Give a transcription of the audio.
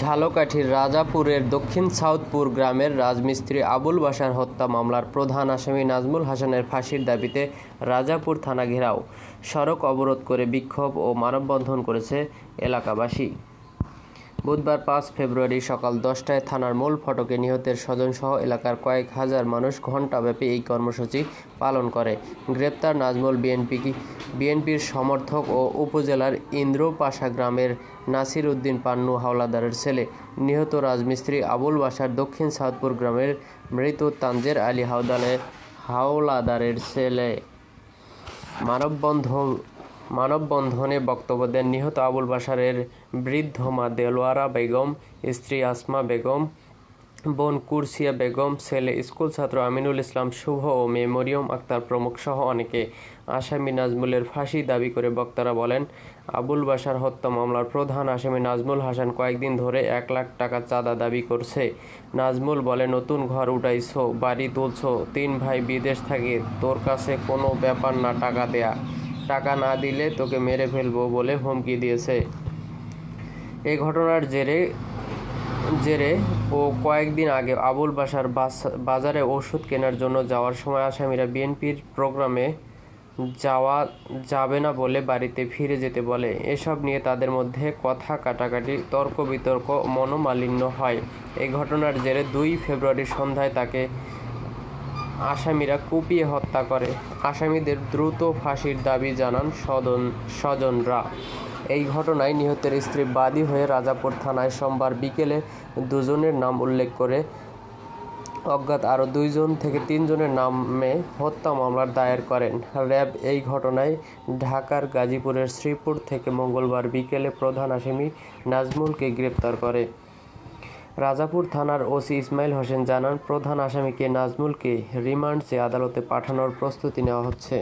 ঝালকাঠির রাজাপুরের দক্ষিণ সাউথপুর গ্রামের রাজমিস্ত্রি আবুল বাসার হত্যা মামলার প্রধান আসামি নাজমুল হাসানের ফাঁসির দাবিতে রাজাপুর থানা ঘেরাও। সড়ক অবরোধ করে বিক্ষোভ ও মানববন্ধন করেছে এলাকাবাসী। বুধবার পাঁচ ফেব্রুয়ারি সকাল দশটায় থানার মূল ফটকে নিহতের স্বজনসহ এলাকার কয়েক হাজার মানুষ ঘণ্টাব্যাপী এই কর্মসূচি পালন করে। গ্রেপ্তার নাজমুল বিএনপি বিএনপির সমর্থক ও উপজেলার ইন্দ্রপাশা গ্রামের নাসির উদ্দিন পান্নু হাওলাদারের ছেলে। নিহত রাজমিস্ত্রি আবুল বাসার দক্ষিণ সাউদপুর গ্রামের মৃত তানজের আলী হাওদানের হাওলাদারের ছেলে। মানববন্ধন মানববন্ধনে বক্তব্য দেন নিহত আবুল বাশারের বৃদ্ধ মা দেলোয়ারা বেগম, স্ত্রী আসমা বেগম, বোন কুরসিয়া বেগম, ছেলে স্কুল ছাত্র আমিনুল ইসলাম শুভ ও মেয়ে মরিয়ম আক্তার প্রমুখ সহ অনেকে। আসামি নাজমুলের ফাঁসি দাবি করে বক্তারা বলেন, আবুল বাশার হত্যা মামলার প্রধান আসামি নাজমুল হাসান কয়েকদিন ধরে এক লাখ টাকা চাঁদা দাবি করছে। নাজমুল বলে, নতুন ঘর উঠাইছো, বাড়ি তুলছো, তিন ভাই বিদেশ থাকে, তোর কাছে কোনো ব্যাপার না, টাকা দেয়া। টাকা না দিলে তোকে মেরে ফেলব বলে হুমকি দিয়েছে। এই ঘটনার জেরে জেরে ও কয়েকদিন আগে আবুল বাসার বাস- বাজারে ওষুধ কেনার জন্য যাওয়ার সময় আসামিরা বিএনপির প্রোগ্রামে যাওয়া যাবে না বলে বাড়িতে ফিরে যেতে বলে। এসব নিয়ে তাদের মধ্যে কথা কাটাকাটি, তর্ক বিতর্ক মনোমালিন্য হয়। এই ঘটনার জেরে দুই ফেব্রুয়ারি সন্ধ্যায় তাকে আসামিরা কুপিয়ে হত্যা করে। আসামিদের দ্রুত ফাঁসির দাবি জানান সদন স্বজনরা। এই ঘটনায় নিহতের স্ত্রী বাদী হয়ে রাজাপুর থানায় সোমবার বিকেলে দুজনের নাম উল্লেখ করে অজ্ঞাত আরও দুইজন থেকে তিনজনের নামে হত্যা মামলার দায়ের করেন। র্যাব এই ঘটনায় ঢাকার গাজীপুরের শ্রীপুর থেকে মঙ্গলবার বিকেলে প্রধান আসামি নাজমুলকে গ্রেপ্তার করে। রাজাপুর থানার ওসি ইসমাইল হোসেন জানান, প্রধান আসামিকে নাজমুলকে রিমান্ড চেয়ে আদালতে পাঠানোর প্রস্তুতি নেওয়া হচ্ছে।